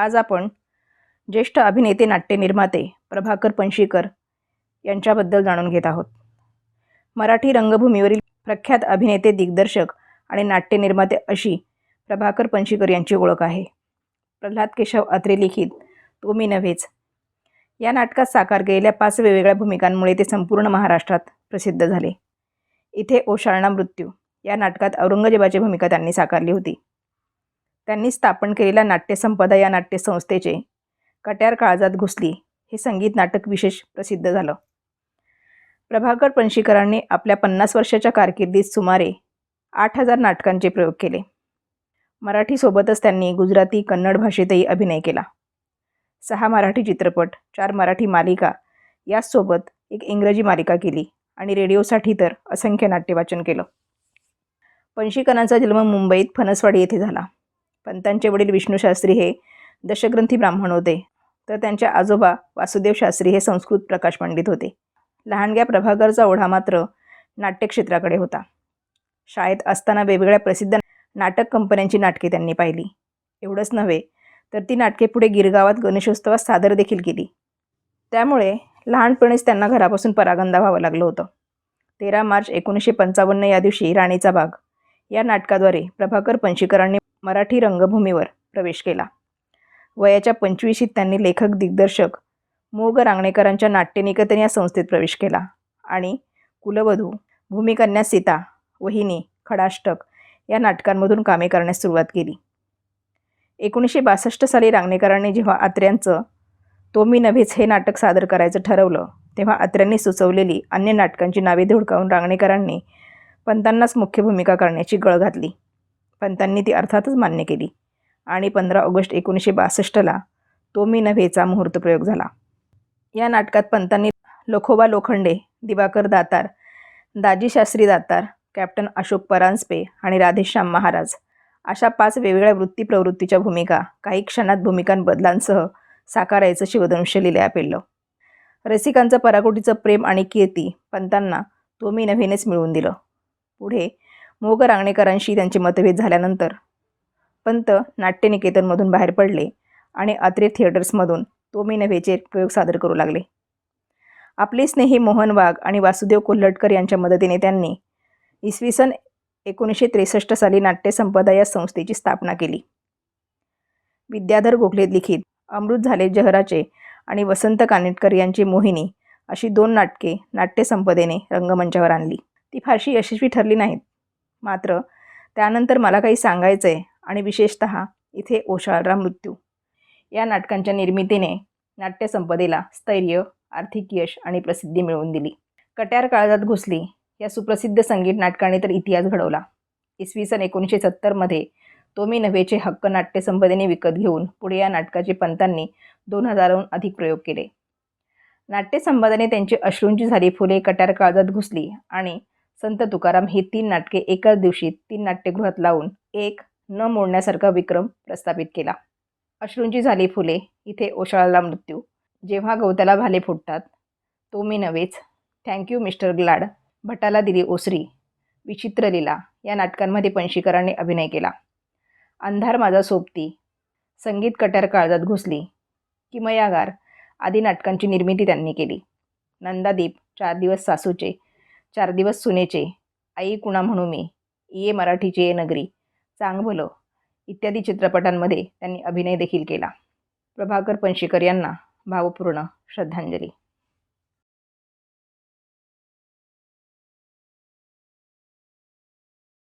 आज आपण ज्येष्ठ अभिनेते नाट्य निर्माते प्रभाकर पणशीकर यांच्याबद्दल जाणून घेत आहोत. मराठी रंगभूमीवरील प्रख्यात अभिनेते दिग्दर्शक आणि नाट्य निर्माते अशी प्रभाकर पणशीकर यांची ओळख आहे. प्रल्हाद केशव अत्रे लिखित तो मी नव्हेच या नाटकात साकार केलेल्या पाच वेगवेगळ्या भूमिकांमुळे ते संपूर्ण महाराष्ट्रात प्रसिद्ध झाले. इथे ओशाळणा मृत्यू या नाटकात औरंगजेबाची भूमिका त्यांनी साकारली होती. त्यांनी स्थापन केलेल्या नाट्यसंपदा या नाट्यसंस्थेचे कट्यार काळजात घुसली. हे संगीत नाटक विशेष प्रसिद्ध झालं. प्रभाकर पणशीकरांनी आपल्या पन्नास वर्षाच्या कारकिर्दीत सुमारे आठ हजार नाटकांचे प्रयोग केले. मराठीसोबतच त्यांनी गुजराती कन्नड भाषेतही अभिनय केला. सहा मराठी चित्रपट चार मराठी मालिका याचसोबत एक इंग्रजी मालिका केली आणि रेडिओसाठी तर असंख्य नाट्यवाचन केलं. पणशीकरांचा जन्म मुंबईत फणसवाडी येथे झाला. पंतांचे वडील विष्णूशास्त्री हे दशग्रंथी ब्राह्मण होते. तर त्यांच्या आजोबा वासुदेव शास्त्री हे संस्कृत प्रकाश पंडित होते. लहानग्या प्रभाकरचा ओढा मात्र नाट्यक्षेत्राकडे होता. शाळेत असताना वेगवेगळ्या प्रसिद्ध नाटक कंपन्यांची नाटके त्यांनी पाहिली. एवढंच नव्हे तर ती नाटके पुढे गिरगावात गणेशोत्सवात सादर देखील केली. त्यामुळे लहानपणीच त्यांना घरापासून परागंदा व्हावं लागलं होतं. तेरा मार्च एकोणीसशे पंचावन्न या दिवशी राणीचा बाग या नाटकाद्वारे प्रभाकर पणशीकरांनी मराठी रंगभूमीवर प्रवेश केला. वयाच्या पंचवीशीत त्यांनी लेखक दिग्दर्शक मोग रांगणेकरांच्या नाट्यनिकेतन या संस्थेत प्रवेश केला आणि कुलवधू भूमिकन्या सीता वहिनी खडाष्टक या नाटकांमधून कामे करण्यास सुरुवात केली. एकोणीसशे बासष्ट साली रांगणेकरांनी जेव्हा आत्र्यांचं तो मी नव्हेच हे नाटक सादर करायचं ठरवलं तेव्हा आत्र्यांनी सुचवलेली अन्य नाटकांची नावे धुडकावून रांगणेकरांनी पंतांनाच मुख्य भूमिका करण्याची गळ घातली. पंतांनी ती अर्थातच मान्य केली. आणि पंधरा ऑगस्ट एकोणीसशे बासष्टला तो मी नव्हेचा मुहूर्तप्रयोग झाला. या नाटकात पंतांनी लोखोबा लोखंडे दिवाकर दातार दाजी शास्त्री दातार कॅप्टन अशोक परांजपे आणि राधेश्याम महाराज अशा पाच वेगवेगळ्या वृत्ती प्रवृत्तीच्या भूमिका काही क्षणात भूमिकांबदलांसह साकारायचं शिवधनुष्य लिलया पेललं. रसिकांचं पराकोटीचं प्रेम आणि कीर्ती पंतांना तो मी नव्हेनेच मिळवून दिलं. पुढे मोग रांगणेकरांशी त्यांचे मतभेद झाल्यानंतर पंत नाट्यनिकेतनमधून बाहेर पडले आणि अत्रे थिएटर्समधून तो मी नव्हेचे प्रयोग सादर करू लागले. आपले स्नेही मोहन वाघ आणि वासुदेव कोल्हटकर यांच्या मदतीने त्यांनी इसवी सन एकोणीसशे त्रेसष्ट साली नाट्यसंपदा या संस्थेची स्थापना केली. विद्याधर गोखले लिखित अमृत झाले जहराचे आणि वसंत कानेटकर यांची मोहिनी अशी दोन नाटके नाट्यसंपदेने रंगमंचावर आणली. ती फारशी यशस्वी ठरली नाहीत. मात्र त्यानंतर मला काही सांगायचं आहे आणि विशेषत इथे ओशाळरा मृत्यू. या नाटकांच्या निर्मितीने नाट्यसंपदेला स्थैर्य आर्थिक यश आणि प्रसिद्धी मिळवून दिली. कट्यार काळजात घुसली या सुप्रसिद्ध संगीत नाटकाने तर इतिहास घडवला. इसवी सन एकोणीसशे सत्तरमध्ये तो मी नव्हेचे हक्क नाट्यसंपदेने विकत घेऊन पुढे या नाटकाचे पंतांनी दोन हजारहून अधिक प्रयोग केले. नाट्यसंपदाने त्यांची अश्रूंची झाली फुले कट्यार काळजात घुसली आणि संत तुकाराम ही तीन नाटके एकाच दिवशी तीन नाट्यगृहात लावून एक न मोडण्यासारखा विक्रम प्रस्थापित केला. अश्रूंची झाली फुले इथे ओशाळाला मृत्यू. जेव्हा गवताला भाले फुटतात तो मी नव्हेच. थँक्यू मिस्टर ग्लाड भटाला दिली ओसरी. विचित्र लीला. या नाटकांमध्ये पंशीकरांनी अभिनय केला. अंधार माझा सोबती. संगीत कट्यार काळजात घुसली. किमयागार. आदी नाटकांची निर्मिती त्यांनी केली. नंदादीप चार दिवस सासूचे. चार दिवस सुनेचे. आई कुणा म्हणू मी? ये मराठीचे ये नगरी. चांग भलं. इत्यादी चित्रपटांमध्ये त्यांनी अभिनय देखील केला. प्रभाकर पणशीकर यांना भावपूर्ण श्रद्धांजली.